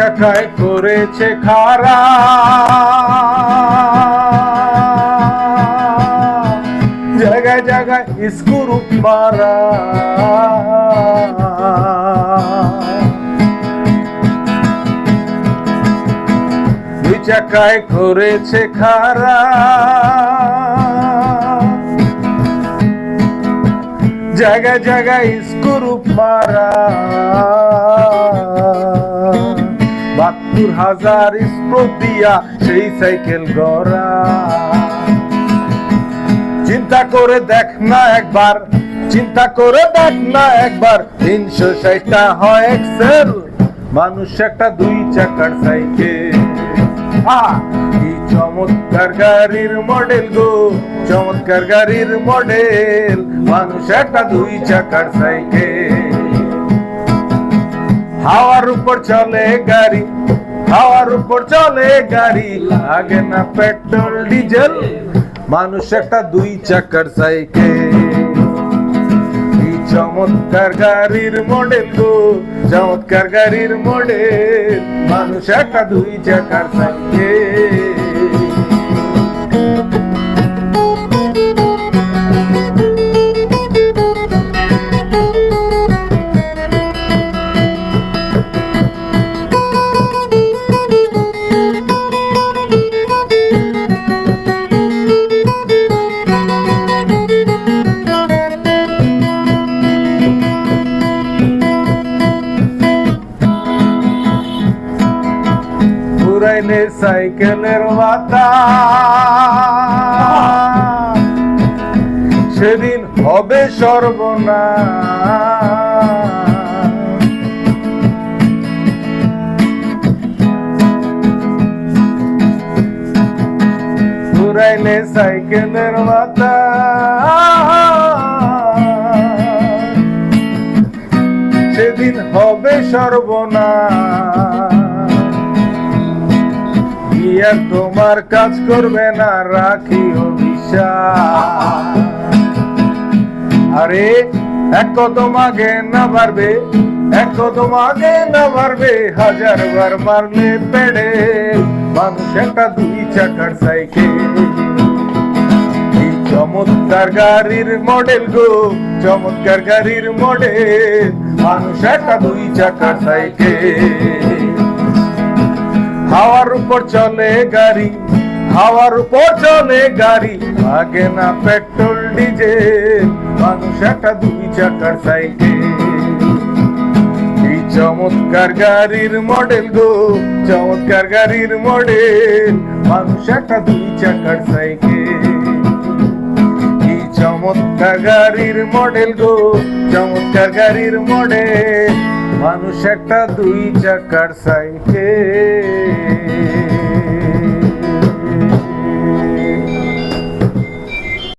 চাকায় করেছে খারা। জায়গায় জায়গায় স্কুরু মারা। চাকায় করেছে খারা। জায়গায় জায়গায় স্কুরু মারা। হাজার স্প্রোক দিয়া সেই সাইকেল গড়া। চিন্তা করে দেখ না একবার, চিন্তা করে দেখ না একবার, তিনশো ষাটটা হয় এক্সেল মানুষ একটা দুই চাকার সাইকেল। কি চমৎকার গাড়ির মডেল গো, চমৎকার গাড়ির মডেল। মানুষ একটা দুই চাকার সাইকেল। হাওয়ার উপর চলে গাড়ি হাওয়ার উপর চলে গাড়ি, আগে না পেট্রোল, ডিজেল। মানুষ একটা দুই চাকার সাইকেল। চমৎকার গাড়ির মডেল তো চমৎকার গাড়ির মডেল। মানুষ একটা দুই চাকার সাইকেল। পুরাইলে সাইকেলের মাথা। সেদিন হবে সর্বনা পুরাইলে সাইকেলের মাথা। সেদিন হবে সর্বনা আর তোমার কাজ করবে না রাখি আরে, এক আগে না পারবে এক আগে না পারবে হাজার বার মারলে পেড়ে। মানুষ একটা দুই চাকার সাইকেল। চমৎকার গাড়ির মডেল গো, চমৎকার গাড়ির মডেল। মানুষ একটা দুই চাকার সাইকেল। হাওয়ার উপর চলে গাড়ি, হাওয়ার উপর চলে গাড়ি লাগে না পেট্রোল ডিজেল মানুষ একটা দুই চাকার সাইকেল। এই চমৎকার গাড়ির মডেল গো, চমৎকার গাড়ির মডেল, মানুষ একটা দুই চাকার সাইকেল। কি চমৎকার গাড়ির মডেল গো, চমৎকার গাড়ির মডেল। মানুষ একটা দুই চাকার সাইকেল।